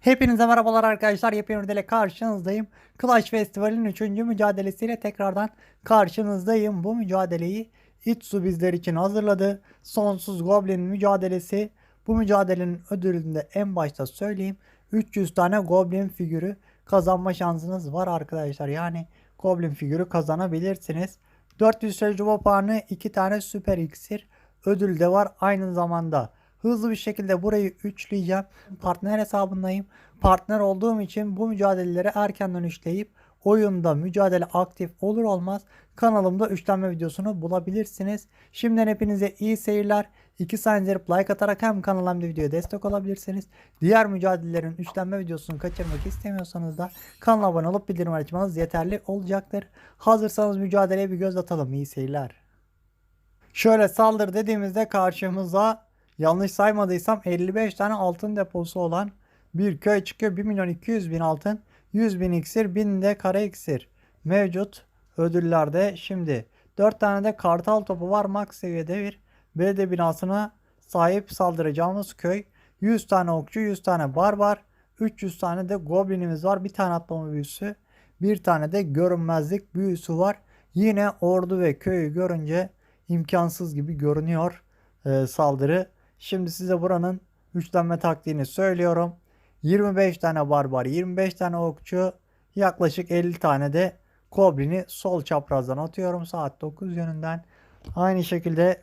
Hepinize merhabalar arkadaşlar. Yepyeni videoyla karşınızdayım. Clash Festival'in 3. mücadelesiyle tekrardan karşınızdayım. Bu mücadeleyi Itsu bizler için hazırladı. Sonsuz Goblin mücadelesi. Bu mücadelenin ödülünü de en başta söyleyeyim. 300 tane Goblin figürü kazanma şansınız var arkadaşlar. Yani Goblin figürü kazanabilirsiniz. 400 tecrübe puanı 2 tane süper iksir ödül de var aynı zamanda. Hızlı bir şekilde burayı üçleyeceğim. Partner hesabındayım. Partner olduğum için bu mücadeleleri erkenden üçleyip oyunda mücadele aktif olur olmaz kanalımda üçlenme videosunu bulabilirsiniz. Şimdiden hepinize iyi seyirler. 2 saniye like atarak hem kanala hem de videoya destek olabilirsiniz. Diğer mücadelelerin üçlenme videosunu kaçırmak istemiyorsanız da kanala abone olup bildirim açmanız yeterli olacaktır. Hazırsanız mücadeleye bir göz atalım. İyi seyirler. Şöyle saldır dediğimizde karşımıza yanlış saymadıysam 55 tane altın deposu olan bir köy çıkıyor. 1 milyon 200 bin altın, 100 bin iksir, 1000 de kara iksir mevcut ödüllerde. Şimdi 4 tane de kartal topu var. Max seviyede bir belediye binasına sahip saldıracağımız köy. 100 tane okçu, 100 tane barbar, 300 tane de goblinimiz var. Bir tane atlama büyüsü, bir tane de görünmezlik büyüsü var. Yine ordu ve köyü görünce imkansız gibi görünüyor e, saldırı. Şimdi size buranın üçlenme taktiğini söylüyorum. 25 tane barbar, 25 tane okçu, yaklaşık 50 tane de Goblin'i sol çaprazdan atıyorum saat 9 yönünden. Aynı şekilde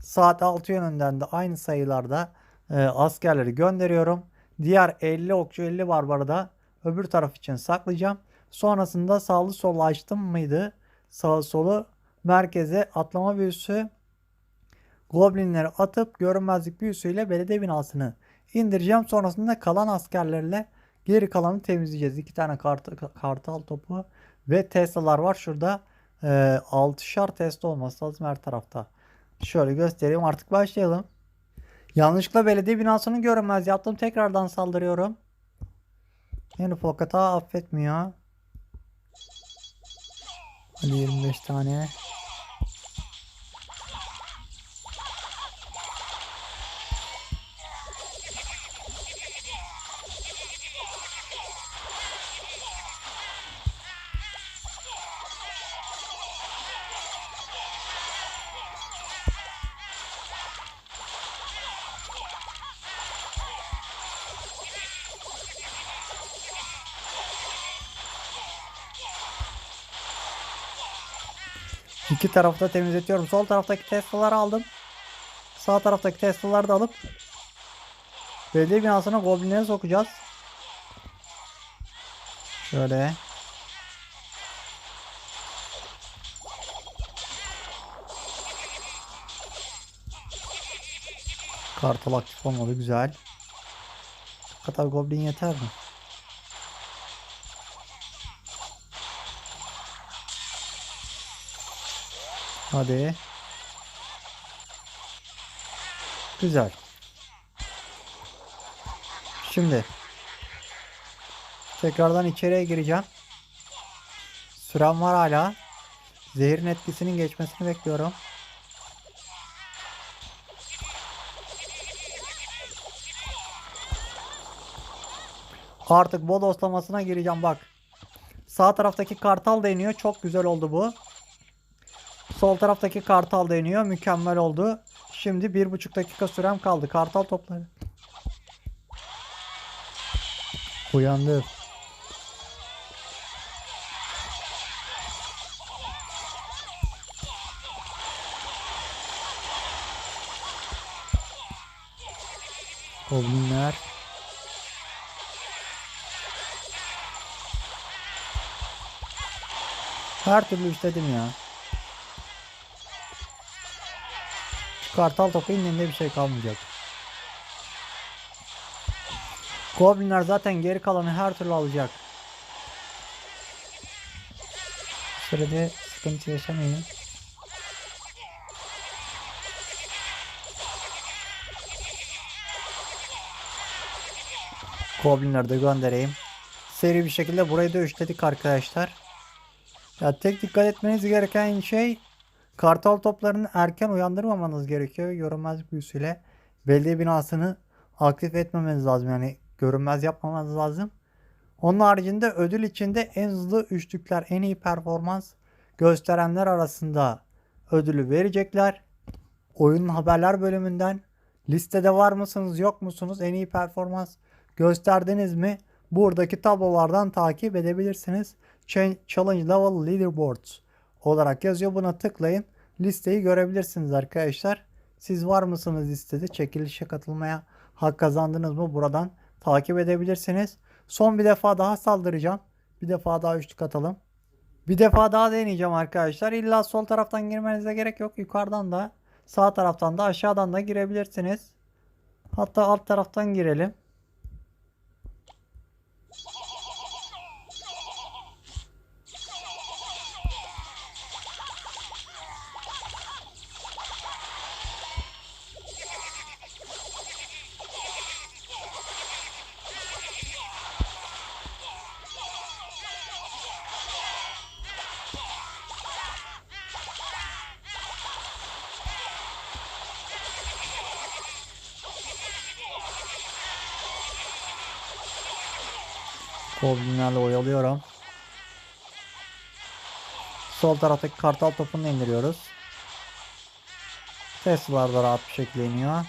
saat 6 yönünden de aynı sayılarda e, askerleri gönderiyorum. Diğer 50 okçu 50 barbarı da öbür taraf için saklayacağım. Sonrasında sağlı solu açtım mıydı? Sağ solu merkeze atlama büyüsü Goblinleri atıp görünmezlik büyüsüyle belediye binasını indireceğim. Sonrasında kalan askerlerle geri kalanı temizleyeceğiz. İki tane kart, kartal topu ve Tesla'lar var. Şurada e, 6'şar Tesla olması lazım her tarafta. Şöyle göstereyim artık başlayalım. Yanlışlıkla belediye binasını görünmez yaptım. Tekrardan saldırıyorum. Yani Fokata affetmiyor. Hadi 25 tane. İki tarafta temizletiyorum. Sol taraftaki Tesla'ları aldım. Sağ taraftaki Tesla'ları da alıp belediye binasına goblinleri sokacağız. Şöyle. Kartal aktif olmadı. Güzel. Bu kadar goblin yeter mi? Hadi. Güzel. Şimdi tekrardan içeriye gireceğim. Sürem var hala. Zehirin etkisinin geçmesini bekliyorum. Artık bodoslamasına gireceğim bak. Sağ taraftaki kartal deniyor. Çok güzel oldu bu. Sol taraftaki kartal deniyor. Mükemmel oldu. Şimdi bir buçuk dakika sürem kaldı. Kartal topları. Uyandı. Goblinler. Her türlü istedim ya. Kartal topu indiğinde bir şey kalmayacak. Goblinler zaten geri kalanı her türlü alacak. Sürede sıkıntı yaşamayın. Goblinleri de göndereyim. Seri bir şekilde burayı da üçledik arkadaşlar. Ya tek dikkat etmeniz gereken şey Kartal toplarını erken uyandırmamanız gerekiyor. Görünmezlik büyüsüyle belediye binasını aktif etmemeniz lazım. Yani görünmez yapmamanız lazım. Onun haricinde ödül içinde en hızlı üçlükler, en iyi performans gösterenler arasında ödülü verecekler. Oyunun haberler bölümünden listede var mısınız yok musunuz en iyi performans gösterdiniz mi buradaki tablolardan takip edebilirsiniz. Ch- Challenge Level Leaderboards olarak yazıyor. Buna tıklayın. Listeyi görebilirsiniz arkadaşlar. Siz var mısınız listede? Çekilişe katılmaya hak kazandınız mı? Buradan takip edebilirsiniz. Son bir defa daha saldıracağım. Bir defa daha üçlük atalım. Bir defa daha deneyeceğim arkadaşlar. İlla sol taraftan girmenize gerek yok. Yukarıdan da sağ taraftan da aşağıdan da girebilirsiniz. Hatta alt taraftan girelim. Goblinlerle oyalıyorum. Sol taraftaki kartal topunu indiriyoruz. Tesla'lar da rahat bir şekilde iniyor.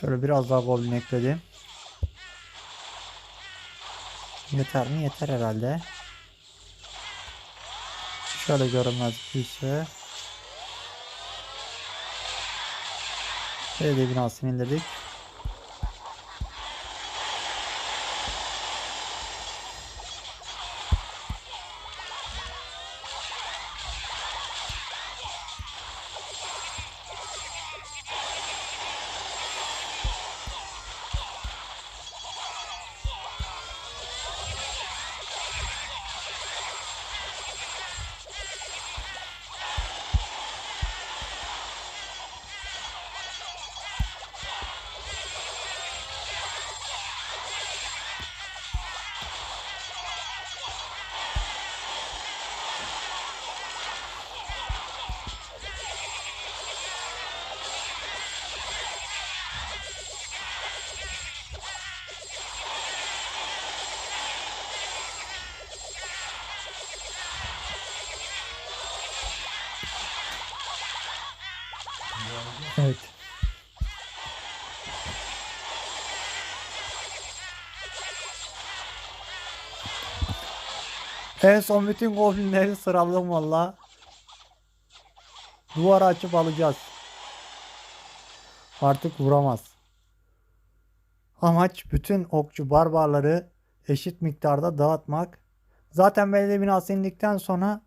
Şöyle biraz daha goblin ekledim. Yeter mi? Yeter herhalde. Şöyle görünmez bir şey. Belediye binasını indirdik. Evet. En son bütün goblinleri sıraladım valla. Duvar açıp alacağız. Artık vuramaz. Amaç bütün okçu barbarları eşit miktarda dağıtmak. Zaten belediye binası indikten sonra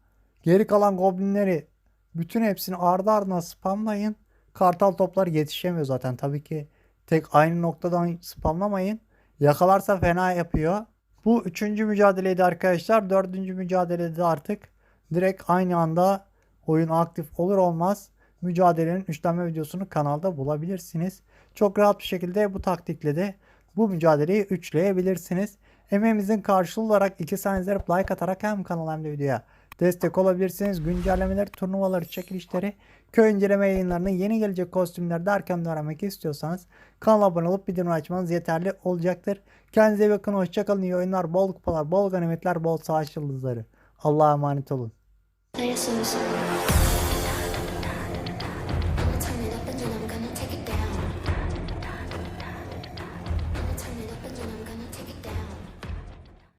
geri kalan goblinleri bütün hepsini ardı ardına spamlayın. Kartal toplar yetişemiyor zaten. Tabii ki tek aynı noktadan spamlamayın. Yakalarsa fena yapıyor. Bu üçüncü mücadeleydi arkadaşlar. Dördüncü mücadelede artık direkt aynı anda oyun aktif olur olmaz mücadelenin üçlenme videosunu kanalda bulabilirsiniz. Çok rahat bir şekilde bu taktikle de bu mücadeleyi üçleyebilirsiniz. Emeğimizin karşılığı olarak iki saniye like atarak hem kanala hem de videoya destek olabilirsiniz. Güncellemeleri, turnuvaları, çekilişleri, köy inceleme yayınlarını, yeni gelecek kostümler derken öğrenmek istiyorsanız kanala abone olup bildirim açmanız yeterli olacaktır. Kendinize bakın. Hoşçakalın. İyi oyunlar, bol kupalar, bol ganimetler, bol savaş yıldızları. Allah'a emanet olun. Dayasınız.